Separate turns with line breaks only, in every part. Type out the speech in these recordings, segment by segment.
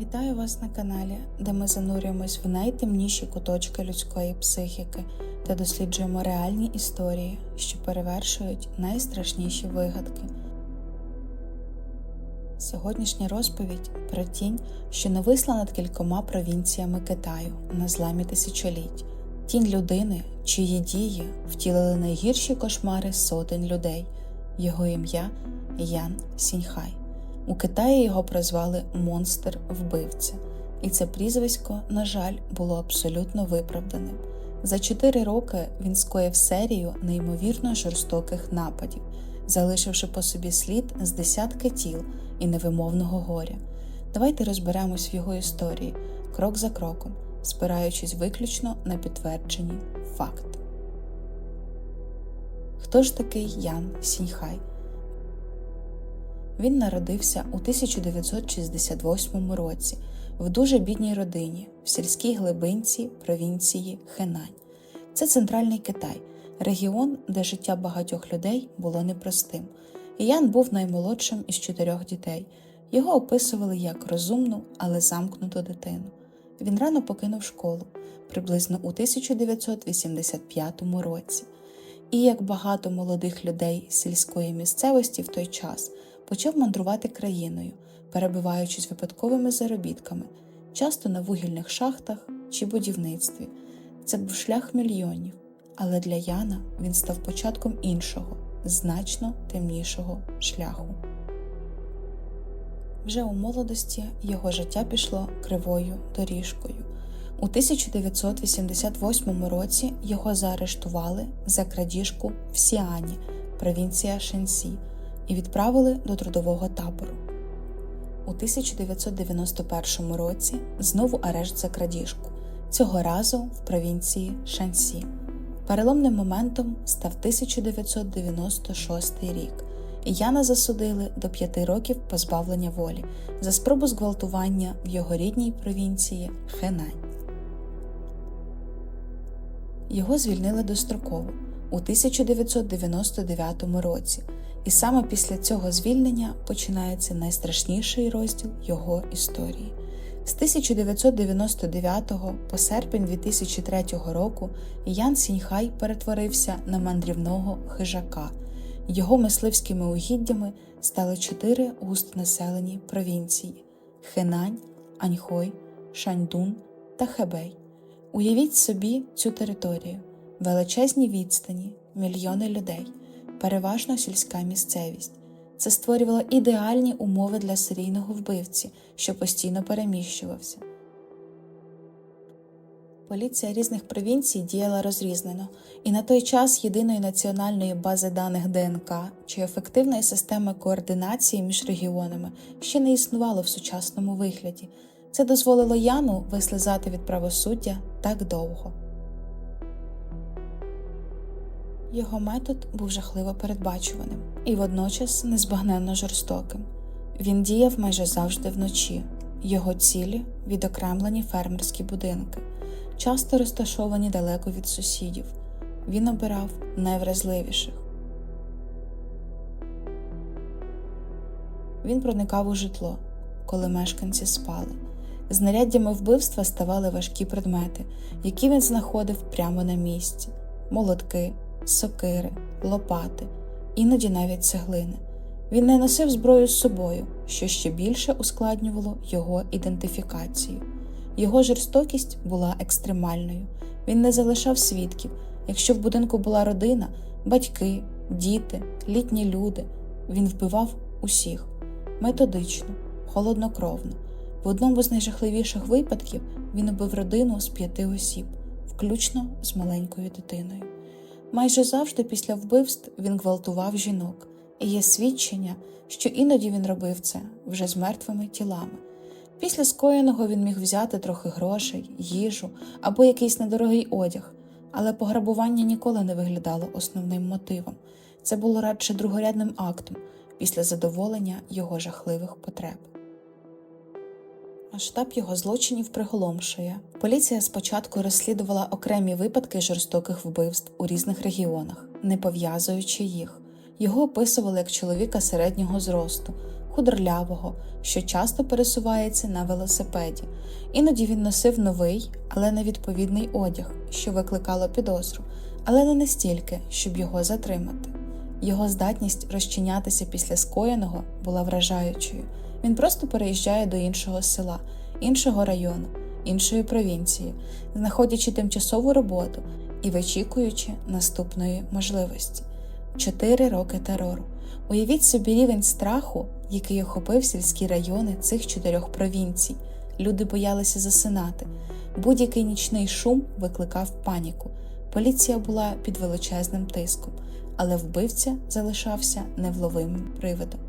Вітаю вас на каналі, де ми занурюємось в найтемніші куточки людської психіки та досліджуємо реальні історії, що перевершують найстрашніші вигадки. Сьогоднішня розповідь про тінь, що нависла над кількома провінціями Китаю на зламі тисячоліть, тінь людини, чиї дії втілили найгірші кошмари сотень людей. Його ім'я Ян Сіньхай. У Китаї його прозвали монстр вбивця, і це прізвисько, на жаль, було абсолютно виправданим. За чотири роки він скоїв серію неймовірно жорстоких нападів, залишивши по собі слід з десятки тіл і невимовного горя. Давайте розберемось в його історії крок за кроком, спираючись виключно на підтверджені факти. Хто ж такий Ян Сіньхай? Він народився у 1968 році в дуже бідній родині в сільській глибинці провінції Хенань. Це центральний Китай, регіон, де життя багатьох людей було непростим. Ян був наймолодшим із чотирьох дітей. Його описували як розумну, але замкнуту дитину. Він рано покинув школу приблизно у 1985 році. І як багато молодих людей сільської місцевості в той час почав мандрувати країною, перебиваючись випадковими заробітками, часто на вугільних шахтах чи будівництві. Це був шлях мільйонів, але для Яна він став початком іншого, значно темнішого шляху. Вже у молодості його життя пішло кривою доріжкою. У 1988 році його заарештували за крадіжку в Сіані, провінція Шенсі, і відправили до трудового табору. У 1991 році знову арешт за крадіжку, цього разу в провінції Шансі. Переломним моментом став 1996 рік, Яна засудили до п'яти років позбавлення волі за спробу зґвалтування в його рідній провінції Хенань. Його звільнили достроково у 1999 році, і саме після цього звільнення починається найстрашніший розділ його історії. З 1999 по серпень 2003 року Ян Сіньхай перетворився на мандрівного хижака. Його мисливськими угіддями стали чотири густонаселені провінції: Хенань, Аньхой, Шаньдун та Хебей. Уявіть собі цю територію, величезні відстані, мільйони людей, переважно сільська місцевість. Це створювало ідеальні умови для серійного вбивці, що постійно переміщувався. Поліція різних провінцій діяла розрізнено, і на той час єдиної національної бази даних ДНК чи ефективної системи координації між регіонами ще не існувало в сучасному вигляді. Це дозволило Яну вислизати від правосуддя так довго. Його метод був жахливо передбачуваним і водночас незбагненно жорстоким. Він діяв майже завжди вночі, його цілі відокремлені фермерські будинки, часто розташовані далеко від сусідів. Він обирав найвразливіших. Він проникав у житло, коли мешканці спали. Знаряддями вбивства ставали важкі предмети, які він знаходив прямо на місці: молотки, сокири, лопати, іноді навіть цеглини. Він не носив зброю з собою, що ще більше ускладнювало його ідентифікацію. Його жорстокість була екстремальною. Він не залишав свідків. Якщо в будинку була родина, батьки, діти, літні люди, він вбивав усіх методично, холоднокровно. В одному з найжахливіших випадків він убив родину з п'яти осіб, включно з маленькою дитиною. Майже завжди після вбивств він гвалтував жінок, і є свідчення, що іноді він робив це вже з мертвими тілами. Після скоєного він міг взяти трохи грошей, їжу або якийсь недорогий одяг, але пограбування ніколи не виглядало основним мотивом. Це було радше другорядним актом після задоволення його жахливих потреб. Масштаб його злочинів приголомшує. Поліція спочатку розслідувала окремі випадки жорстоких вбивств у різних регіонах, не пов'язуючи їх. Його описували як чоловіка середнього зросту, худорлявого, що часто пересувається на велосипеді. Іноді він носив новий, але невідповідний одяг, що викликало підозру, але не настільки, щоб його затримати. Його здатність розчинятися після скоєного була вражаючою. Він просто переїжджає до іншого села, іншого району, іншої провінції, знаходячи тимчасову роботу і вичікуючи наступної можливості. Чотири роки терору. Уявіть собі рівень страху, який охопив сільські райони цих чотирьох провінцій. Люди боялися засинати. Будь-який нічний шум викликав паніку. Поліція була під величезним тиском, але вбивця залишався невловимим привидом.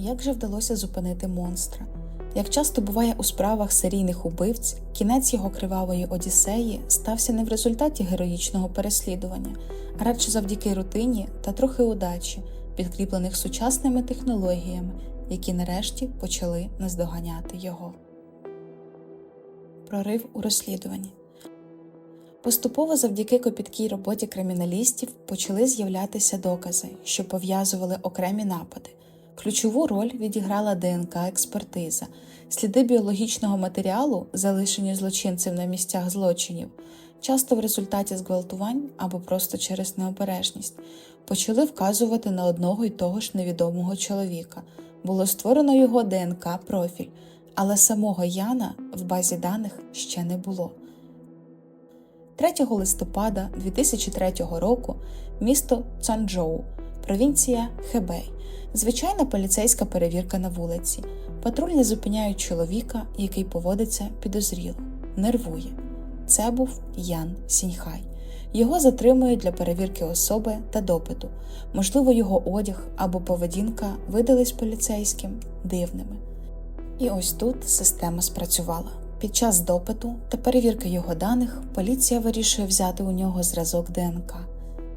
Як же вдалося зупинити монстра? Як часто буває у справах серійних убивць, кінець його кривавої одіссеї стався не в результаті героїчного переслідування, а радше завдяки рутині та трохи удачі, підкріплених сучасними технологіями, які нарешті почали наздоганяти його. Прорив у розслідуванні. Поступово завдяки копіткій роботі криміналістів почали з'являтися докази, що пов'язували окремі напади. Ключову роль відіграла ДНК-експертиза, сліди біологічного матеріалу, залишені злочинцем на місцях злочинів, часто в результаті зґвалтувань або просто через необережність, почали вказувати на одного й того ж невідомого чоловіка. Було створено його ДНК-профіль, але самого Яна в базі даних ще не було. 3 листопада 2003 року місто Цанчжоу, провінція Хебей. Звичайна поліцейська перевірка на вулиці. Патрульні зупиняють чоловіка, який поводиться підозріло, нервує. Це був Ян Сіньхай. Його затримують для перевірки особи та допиту. Можливо, його одяг або поведінка видались поліцейським дивними. І ось тут система спрацювала. Під час допиту та перевірки його даних поліція вирішує взяти у нього зразок ДНК.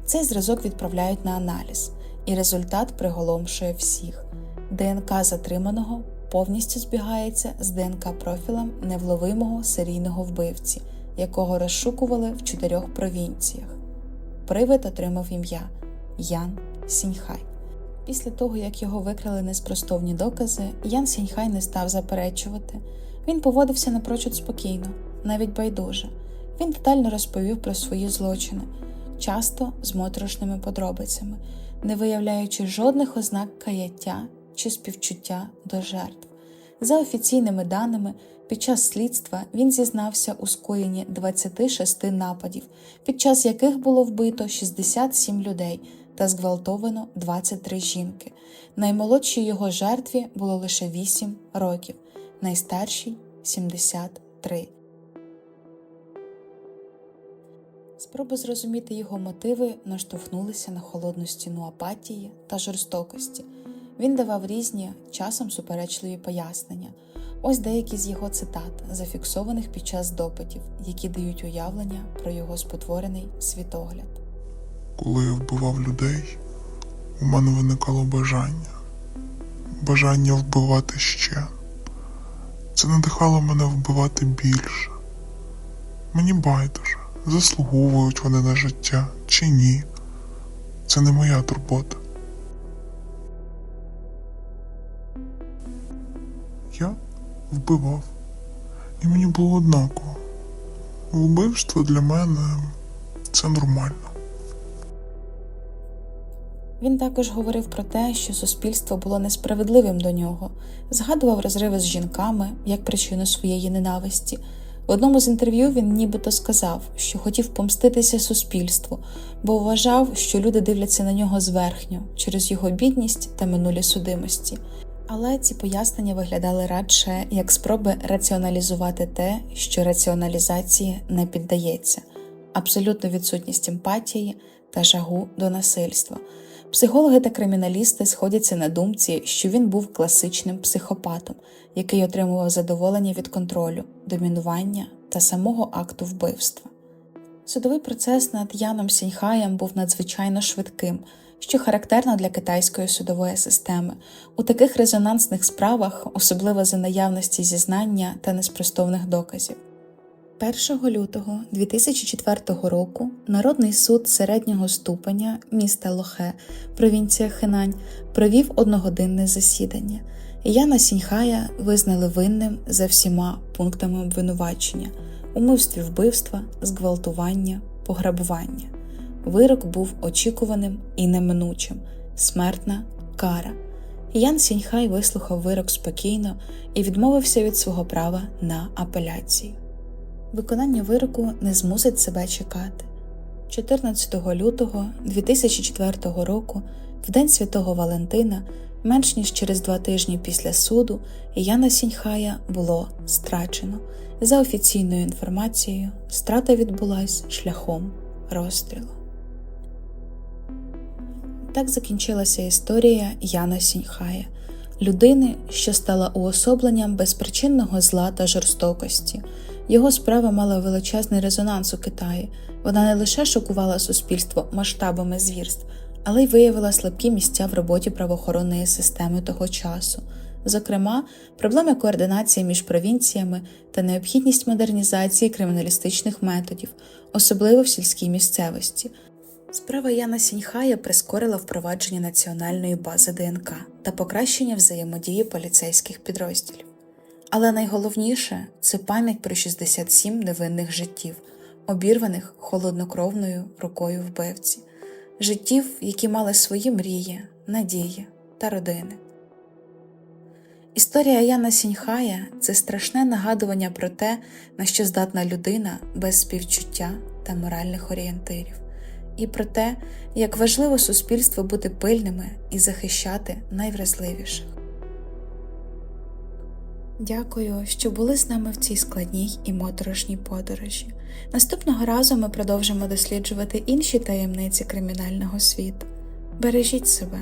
Цей зразок відправляють на аналіз, і результат приголомшує всіх. ДНК затриманого повністю збігається з ДНК профілем невловимого серійного вбивці, якого розшукували в чотирьох провінціях. Привид отримав ім'я Ян Сіньхай. Після того, як його викрали неспростовні докази, Ян Сіньхай не став заперечувати. Він поводився напрочуд спокійно, навіть байдуже. Він детально розповів про свої злочини, часто з моторошними подробицями, не виявляючи жодних ознак каяття чи співчуття до жертв. За офіційними даними, під час слідства він зізнався у скоєнні 26 нападів, під час яких було вбито 67 людей та зґвалтовано 23 жінки. Наймолодшій його жертві було лише 8 років, найстаршій 73. Спроби зрозуміти його мотиви наштовхнулися на холодну стіну апатії та жорстокості. Він давав різні, часом суперечливі пояснення. Ось деякі з його цитат, зафіксованих під час допитів, які дають уявлення про його спотворений світогляд.
Коли я вбивав людей, у мене виникало бажання, бажання вбивати ще. Це надихало мене вбивати більше. Мені байдуже, заслуговують вони на життя чи ні. Це не моя турбота. Я вбивав, і мені було однаково. Вбивство для мене це нормально.
Він також говорив про те, що суспільство було несправедливим до нього, згадував розриви з жінками як причину своєї ненависті. В одному з інтерв'ю він нібито сказав, що хотів помститися суспільству, бо вважав, що люди дивляться на нього зверхньо через його бідність та минулі судимості. Але ці пояснення виглядали радше як спроби раціоналізувати те, що раціоналізації не піддається, абсолютну відсутність емпатії та жагу до насильства. Психологи та криміналісти сходяться на думці, що він був класичним психопатом, який отримував задоволення від контролю, домінування та самого акту вбивства. Судовий процес над Яном Сіньхаєм був надзвичайно швидким, що характерно для китайської судової системи. У таких резонансних справах, особливо за наявності зізнання та неспростовних доказів. 1 лютого 2004 року Народний суд середнього ступеня міста Лохе, провінція Хинань, провів одногодинне засідання. Яна Сіньхая визнали винним за всіма пунктами обвинувачення умивстві вбивства, зґвалтування, пограбування. Вирок був очікуваним і неминучим смертна кара. Ян Сіньхай вислухав вирок спокійно і відмовився від свого права на апеляцію. Виконання вироку не змусить себе чекати. 14 лютого 2004 року, в день святого Валентина, менш ніж через два тижні після суду, Яна Сіньхая було страчено. За офіційною інформацією, страта відбулась шляхом розстрілу. Так закінчилася історія Яна Сіньхая, людини, що стала уособленням безпричинного зла та жорстокості. Його справа мала величезний резонанс у Китаї. Вона не лише шокувала суспільство масштабами звірств, але й виявила слабкі місця в роботі правоохоронної системи того часу. Зокрема, проблеми координації між провінціями та необхідність модернізації криміналістичних методів, особливо в сільській місцевості. Справа Яна Сіньхая прискорила впровадження національної бази ДНК та покращення взаємодії поліцейських підрозділів. Але найголовніше це пам'ять про 67 невинних життів, обірваних холоднокровною рукою вбивці, життів, які мали свої мрії, надії та родини. Історія Яна Сіньхая це страшне нагадування про те, на що здатна людина без співчуття та моральних орієнтирів, і про те, як важливо суспільству бути пильними і захищати найвразливіших. Дякую, що були з нами в цій складній і моторошній подорожі. Наступного разу ми продовжимо досліджувати інші таємниці кримінального світу. Бережіть себе,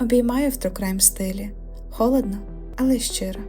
обіймаю в Crime стилі. Холодно, але щиро.